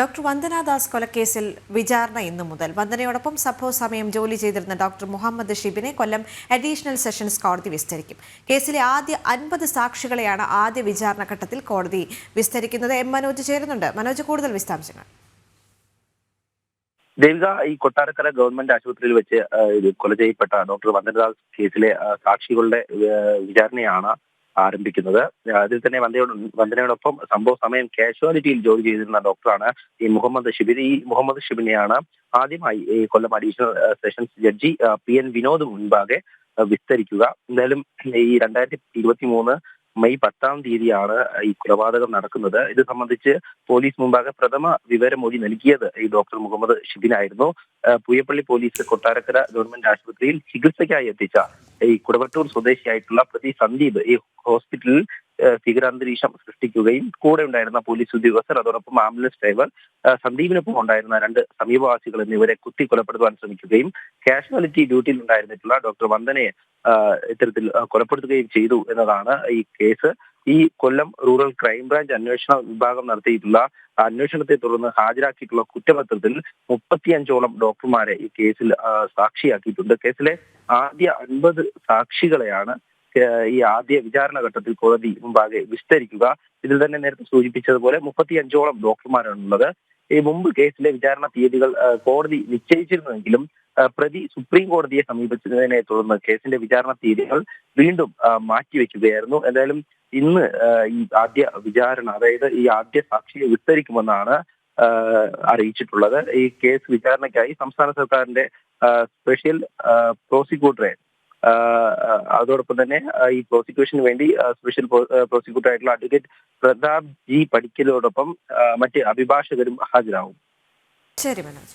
Doctor Vandana Das കൊലക്കേസിൽ വിചാരണ ഇന്നു മുതൽ. വന്ദനയോടൊപ്പം സമയം ജോലി ചെയ്തിരുന്ന ഡോക്ടർ മുഹമ്മദ് ഷിബിനെ കൊല്ലം അഡീഷണൽ സെഷൻസ് കോടതി വിസ്തരിക്കും. കേസിലെ ആദ്യ അൻപത് സാക്ഷികളെയാണ് ആദ്യ വിചാരണ ഘട്ടത്തിൽ കോടതി വിസ്തരിക്കുന്നത്. എം മനോജ് ചേരുന്നുണ്ട്. മനോജ് കൂടുതൽ വിശദാംശങ്ങൾ. ദേവിക ഈ കൊട്ടാരക്കര ഗവൺമെന്റ് ആശുപത്രിയിൽ വെച്ച് കൊല ചെയ്യപ്പെട്ട ഡോക്ടർ വന്ദനദാസ് കേസിലെ സാക്ഷികളുടെ വിചാരണയാണ് ആരംഭിക്കുന്നത്. അതിൽ തന്നെ വന്ദനയോട് വന്ദനയോടൊപ്പം സംഭവ സമയം കാഷ്വാലിറ്റിയിൽ ജോലി ചെയ്തിരുന്ന ഡോക്ടറാണ് ഈ മുഹമ്മദ് ഷിബിൻ. ഈ മുഹമ്മദ് ഷിബിനെയാണ് ആദ്യമായി ഈ Kollam additional sessions judge P N Vinod മുൻപാകെ വിസ്തരിക്കുക. എന്തായാലും ഈ രണ്ടായിരത്തി ഇരുപത്തി മൂന്ന് മെയ് പത്താം തീയതിയാണ് ഈ കൊലപാതകം നടക്കുന്നത്. ഇത് സംബന്ധിച്ച് പോലീസ് മുമ്പാകെ പ്രഥമ വിവരമൊഴി നൽകിയത് ഈ ഡോക്ടർ മുഹമ്മദ് ഷിബിനായിരുന്നു. പുയപ്പള്ളി പോലീസ് കൊട്ടാരക്കര ഗവൺമെന്റ് ആശുപത്രിയിൽ ചികിത്സയ്ക്കായി എത്തിച്ച ഈ കുടവട്ടൂർ സ്വദേശിയായിട്ടുള്ള പ്രതി സന്ദീപ് ഈ ഹോസ്പിറ്റലിൽ ഭീകരാന്തരീക്ഷം സൃഷ്ടിക്കുകയും കൂടെ ഉണ്ടായിരുന്ന പോലീസ് ഉദ്യോഗസ്ഥർ അതോടൊപ്പം ആംബുലൻസ് ഡ്രൈവർ സന്ദീപിനൊപ്പം ഉണ്ടായിരുന്ന രണ്ട് സമീപവാസികൾ എന്നിവരെ കുത്തി കൊലപ്പെടുത്തുവാൻ ശ്രമിക്കുകയും കാഷ്വാലിറ്റി ഡ്യൂട്ടിയിൽ ഉണ്ടായിരുന്നിട്ടുള്ള ഡോക്ടർ വന്ദനയെ ഇത്തരത്തിൽ കൊലപ്പെടുത്തുകയും ചെയ്തു എന്നതാണ് ഈ കേസ്. ഈ കൊല്ലം റൂറൽ ക്രൈംബ്രാഞ്ച് അന്വേഷണ വിഭാഗം നടത്തിയിട്ടുള്ള അന്വേഷണത്തെ തുടർന്ന് ഹാജരാക്കിയിട്ടുള്ള കുറ്റപത്രത്തിൽ മുപ്പത്തിയഞ്ചോളം ഡോക്ടർമാരെ ഈ കേസിൽ സാക്ഷിയാക്കിയിട്ടുണ്ട്. കേസിലെ ആദ്യ അൻപത് സാക്ഷികളെയാണ് ഈ ആദ്യ വിചാരണ ഘട്ടത്തിൽ കോടതി മുമ്പാകെ വിസ്തരിക്കുക. ഇതിൽ തന്നെ നേരത്തെ സൂചിപ്പിച്ചതുപോലെ മുപ്പത്തിയഞ്ചോളം ഡോക്ടർമാരാണുള്ളത്. ഈ മുമ്പ് കേസിലെ വിചാരണ തീയതികൾ കോടതി നിശ്ചയിച്ചിരുന്നുവെങ്കിലും പ്രതി സുപ്രീം കോടതിയെ സമീപിച്ചതിനെ തുടർന്ന് കേസിന്റെ വിചാരണ തീയതികൾ വീണ്ടും മാറ്റിവെക്കുകയായിരുന്നു. എന്തായാലും ഇന്ന് ഈ ആദ്യ വിചാരണ അതായത് ഈ ആദ്യ സാക്ഷിയെ വിസ്തരിക്കുമെന്നാണ് അറിയിച്ചിട്ടുള്ളത്. ഈ കേസ് വിചാരണയ്ക്കായി സംസ്ഥാന സർക്കാരിന്റെ സ്പെഷ്യൽ പ്രോസിക്യൂട്ടറെ അതോടൊപ്പം തന്നെ ഈ പ്രോസിക്യൂഷന് വേണ്ടി സ്പെഷ്യൽ പ്രോസിക്യൂട്ടർ ആയിട്ടുള്ള അഡ്വക്കേറ്റ് പ്രതാപ് ജി പഠിക്കലോടൊപ്പം മറ്റ് അഭിഭാഷകരും ഹാജരാകും ശരി മനോജ്.